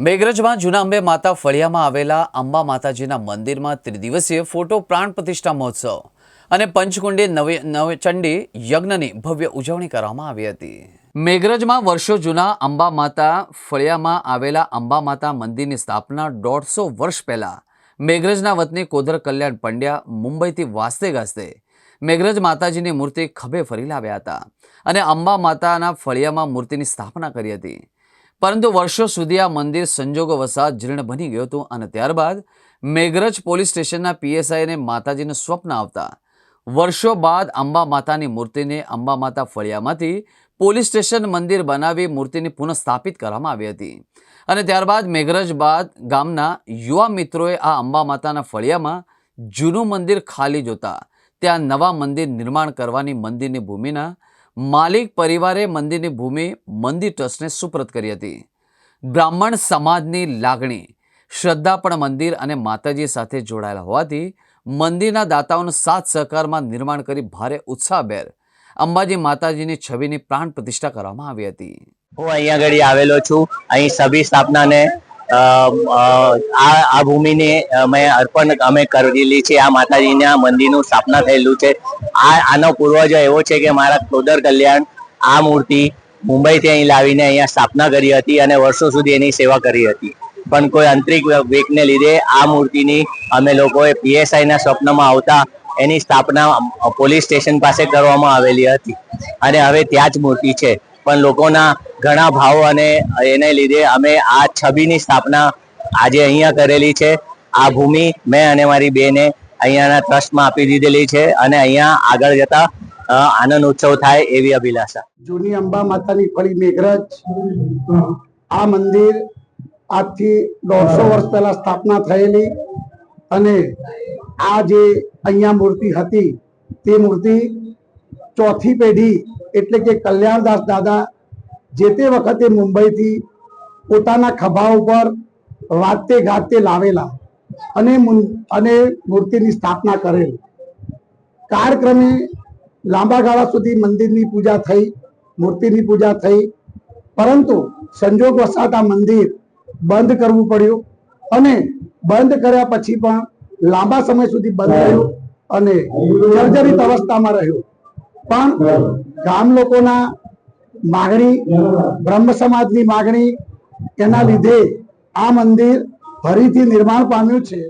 મેઘરજમાં જૂના અંબે માતા ફળિયામાં આવેલા અંબા માતાજીના મંદિરમાં ત્રિદિવસીય ફોટો પ્રાણ પ્રતિષ્ઠા મહોત્સવ અને પંચકુંડી નવી નવચંડી યજ્ઞની ભવ્ય ઉજવણી કરવામાં આવી હતી. મેઘરજમાં વર્ષો જૂના અંબા માતા ફળિયામાં આવેલા અંબા માતા મંદિરની સ્થાપના દોઢસો વર્ષ પહેલા મેઘરજના વતની કોદર કલ્યાણ પંડ્યા મુંબઈથી વાસ્તે ગાસ્તે મેઘરજ માતાજીની મૂર્તિ ખભે ફરી લાવ્યા હતા અને અંબા માતાના ફળિયામાં મૂર્તિની સ્થાપના કરી હતી. પરંતુ વર્ષો સુધી આ મંદિર સંજોગો વસાત જીર્ણ બની ગયું હતું અને ત્યારબાદ મેઘરજ પોલીસ સ્ટેશનના પીએસઆઈને માતાજીનું સ્વપ્ન આવતા. વર્ષો બાદ અંબા માતાની મૂર્તિને અંબા માતા ફળિયામાંથી પોલીસ સ્ટેશન મંદિર બનાવી મૂર્તિની પુનઃસ્થાપિત કરવામાં આવી હતી. અને ત્યારબાદ મેઘરજ બાદ ગામના યુવા મિત્રોએ આ અંબા માતાના ફળિયામાં જૂનું મંદિર ખાલી જોતા, ત્યાં નવા મંદિર નિર્માણ કરવાની મંદિરની ભૂમિના માલિક પરિવારે મંદિરની ભૂમિ મંદિર ટ્રસ્ટને સુપ્રત કરી હતી. બ્રાહ્મણ સમાજની લાગણી, શ્રદ્ધા પણ મંદિર અને માતાજી સાથે જોડાયેલા હોવાથી મંદિરના દાતાઓનો સાથ સહકારમાં નિર્માણ કરી ભારે ઉત્સાહભેર અંબાજી માતાજીની છબીની પ્રાણ પ્રતિષ્ઠા કરવામાં આવી હતી. હું અહીંયા આગળ આવેલો છું. અહીં સભી સ્થાપનાને આ ભૂમિને અમે અર્પણ અમે કરેલી છે. આ માતાજીના મંદિરનું સ્થાપના થયેલું છે. આ, આનો પૂર્વજ એવો છે કે મારા કોદર કલ્યાણ આ મૂર્તિ મુંબઈથી અહીં લાવીને અહીંયા સ્થાપના કરી હતી અને વર્ષો સુધી એની સેવા કરી હતી. પણ કોઈ આંતરિક વેગને લીધે આ મૂર્તિની અમે લોકોએ પીએસઆઈના સ્વપ્નમાં આવતા એની સ્થાપના પોલીસ સ્ટેશન પાસે કરવામાં આવેલી હતી. અને હવે ત્યાં જ મૂર્તિ છે. પણ લોકોના ઘણા ભાવ અને એને લીધે અમે આ છબીની સ્થાપના આજે અહીંયા કરેલી છે. આ ભૂમિ મેં અને મારી બેને અહીંયાના ટ્રસ્ટમાં આપી દીધેલી છે અને અહીંયા આગળ જતા આનંદ ઉત્સવ થાય એવી અભિલાષા. જૂની અંબા માતાની ફળી મેઘરજ. આ મંદિર આજથી દોઢસો વર્ષ પહેલા સ્થાપના થયેલી અને આ જે અહીંયા મૂર્તિ હતી, તે મૂર્તિ ચોથી પેઢી એટલે કે કલ્યાણદાસ દાદા જે તે વખતે મુંબઈથી પોતાના ખભા ઉપર વાતે ગાતે લાવેલા અને અને મૂર્તિની સ્થાપના કરેલ. કાળક્રમે લાંબા ગાળા સુધી મંદિરની પૂજા થઈ, મૂર્તિની પૂજા થઈ, પરંતુ સંજોગ વસાત આ મંદિર બંધ કરવું પડ્યું અને બંધ કર્યા પછી પણ લાંબા સમય સુધી બંધ રહ્યું અને જર્જરિત અવસ્થામાં રહ્યું. પણ ગામ લોકોના માગણી બ્રહ્મ સમાજની માગણી એના લીધે આ મંદિર ફરીથી નિર્માણ પામ્યું છે.